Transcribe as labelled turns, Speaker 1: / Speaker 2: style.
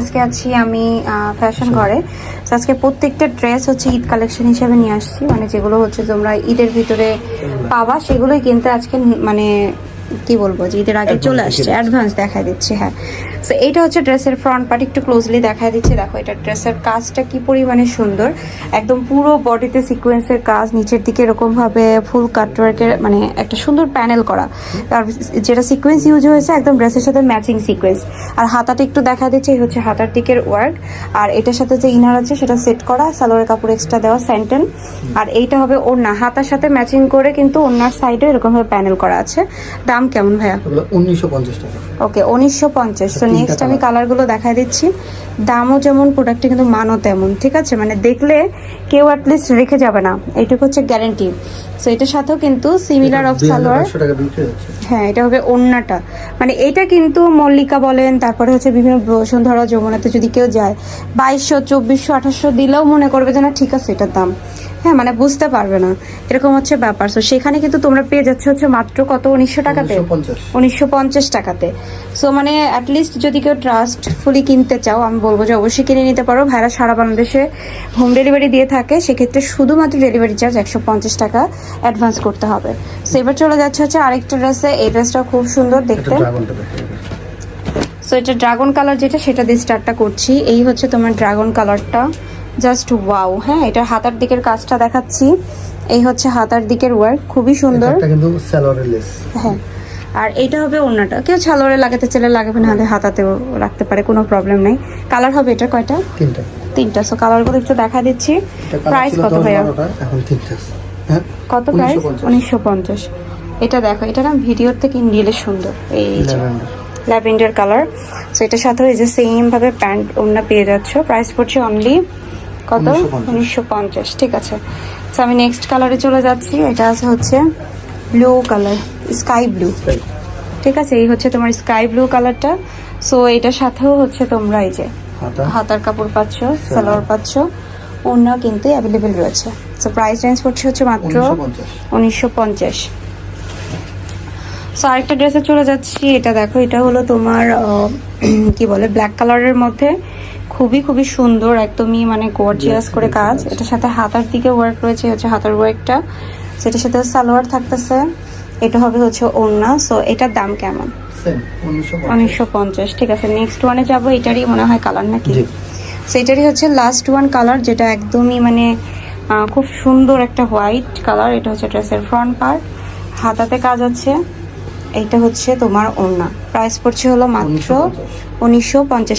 Speaker 1: আজকে আছি আমি ফ্যাশন ঘরে। আজকে প্রত্যেকটা ড্রেস হচ্ছে ঈদ কালেকশন হিসেবে নিয়ে আসছি। মানে যেগুলো হচ্ছে তোমরা ঈদের ভিতরে পাবা সেগুলোই কিনতে আজকে মানে কি বলব যে ঈদের আগে চলে আসছে অ্যাডভান্স দেখাই দিচ্ছে হ্যাঁ। তো এইটা হচ্ছে ড্রেসের ফ্রন্ট পার্ট একটু ক্লোজলি দেখাই দিচ্ছে। দেখো এটা ড্রেসের কাজটা কি পরিমাণে সুন্দর। একদম পুরো বডিতে সিকোয়েন্সের কাজ নিচের দিকে এরকম ভাবে ফুল কাটওয়ার্কের মানে একটা সুন্দর প্যানেল করা। তার যেটা সিকোয়েন্স ইউজ হয়েছে একদম ড্রেসের সাথে ম্যাচিং সিকোয়েন্স আর হাতাটা একটু দেখা দিচ্ছে এই হচ্ছে হাতার দিকের ওয়ার্ক আর এটার সাথে যে ইনার আছে সেটা সেট করা সালোয়ারের কাপড় এক্সট্রা দেওয়া স্যান্টেন আর এইটা হবে ওড়না। হাতার সাথে ম্যাচিং করে কিন্তু ওড়নার সাইডে এরকমভাবে প্যানেল করা আছে। দাম কেমন ভাইয়া?
Speaker 2: এগুলো উনিশশো পঞ্চাশ টাকা।
Speaker 1: ওকে উনিশশো পঞ্চাশ। তো নেক্সট আমি। কালারগুলো দেখাই দিচ্ছি। দামও যেমন প্রোডাক্টে কিন্তু মানও তেমন ঠিক আছে? মানে দেখলে কেউ অ্যাটলিস্ট রেখে যাবে না। এইটুকু হচ্ছে গ্যারেন্টি সো এটার সাথেও কিন্তু সিমিলার অফ সালোয়ার হ্যাঁ এটা হবে ওন্নাটা। মানে এটা কিন্তু মল্লিকা বলেন তারপরে হচ্ছে বিভিন্ন বসুন্ধরা যমুনাতে যদি কেউ যায় বাইশশো চব্বিশশো আঠাশশো দিলেও মনে করবে যে না ঠিক আছে এটার দাম। হ্যাঁ মানে বুঝতে পারবে না। এরকম হচ্ছে ব্যাপার। সো সেখানে কিন্তু তোমরা পেয়ে যাচ্ছে হচ্ছে মাত্র কত? উনিশশো টাকাতে?
Speaker 2: 1950
Speaker 1: উনিশশো পঞ্চাশ টাকাতে। সো মানে অ্যাটলিস্ট যদি কেউ ট্রাস্টফুলি কিনতে চাও আমি বলব যে অবশ্যই কিনে নিতে পারো। ভাইরা সারা বাংলাদেশে হোম ডেলিভারি দিয়ে থাকে সেক্ষেত্রে শুধুমাত্র ডেলিভারি চার্জ একশো পঞ্চাশ টাকা অ্যাডভান্স করতে হবে। সো এবার চলে যাচ্ছে হচ্ছে আরেকটা ড্রেসে এই ড্রেসটা খুব সুন্দর দেখতে। সো এটা ড্রাগন কালার যেটা সেটা দিয়ে স্টার্টটা করছি। এই হচ্ছে তোমার ড্রাগন কালারটা জাস্ট ওয়াও হ্যাঁ এটা হাতার দিকের কাজটা দেখাচ্ছি। এই হচ্ছে হাতার দিকের ওয়ার্ক খুবই সুন্দর।
Speaker 2: এটা কিন্তু
Speaker 1: হ্যাঁ আর এইটা হবে অন্যটা কেউ ছালোয়ারে লাগাতে চাইলে লাগাবে না হলে হাতাতেও রাখতে পারে কোনো প্রবলেম নেই। কালার হবে এটা কয়টা?
Speaker 2: তিনটা।
Speaker 1: তিনটা। সো কালারগুলো একটু দেখা দিচ্ছি। প্রাইস কত
Speaker 2: 10
Speaker 1: ভাইয়া?
Speaker 2: এখন হ্যাঁ
Speaker 1: কত প্রাইস
Speaker 2: 1950
Speaker 1: উনিশশো পঞ্চাশ। এটা দেখো এটা না ভিডিওর থেকে ইন্ডিয়ালে সুন্দর। এই যে
Speaker 2: ল্যাভেন্ডার
Speaker 1: কালার সো এটার সাথেও এই যে সেম ভাবে প্যান্ট ওড়না পেয়ে যাচ্ছ। প্রাইস পড়ছে অনলি কত? উনিশশো পঞ্চাশ। ঠিক আছে। তো আমি নেক্সট কালারে চলে যাচ্ছি। এটা আছে হচ্ছে ব্লু কালার স্কাই ব্লু ঠিক আছে এই হচ্ছে তোমার স্কাই ব্লু কালারটা সো এটার সাথেও হচ্ছে তোমরা এই যে
Speaker 2: হাতা।
Speaker 1: হাতার কাপড় পাচ্ছ সালোয়ার পাচ্ছ ওড়না কিন্তু অ্যাভেলেবেল রয়েছে। সো প্রাইস রেঞ্জ পড়ছে হচ্ছে মাত্র উনিশশো পঞ্চাশ। সো আরেকটা ড্রেসে চলে যাচ্ছি। এটা দেখো এটা হলো তোমার কি বলে ব্ল্যাক কালারের মধ্যে। খুবই খুবই সুন্দর একদমই মানে গর্জিয়াস করে কাজ। এটার সাথে হাতার দিকে ওয়ার্ক রয়েছে হচ্ছে হাতার ওয়ার্কটা সেটার সাথে সালোয়ার থাকতেছে। এটা হবে হচ্ছে ওড়না। সো এটার দাম কেমন? উনিশশো পঞ্চাশ। ঠিক আছে। নেক্সট ওয়ানে যাব এটারই মনে হয় কালার নাকি? সেটারই হচ্ছে লাস্ট ওয়ান কালার যেটা একদমই মানে খুব সুন্দর একটা হোয়াইট কালার এটা হচ্ছে ড্রেসের ফ্রন্ট পার্ট হাতাতে কাজ আছে। এইটা হচ্ছে তোমার ওড়না। প্রাইস পড়ছে হলো মাত্র উনিশশো পঞ্চাশ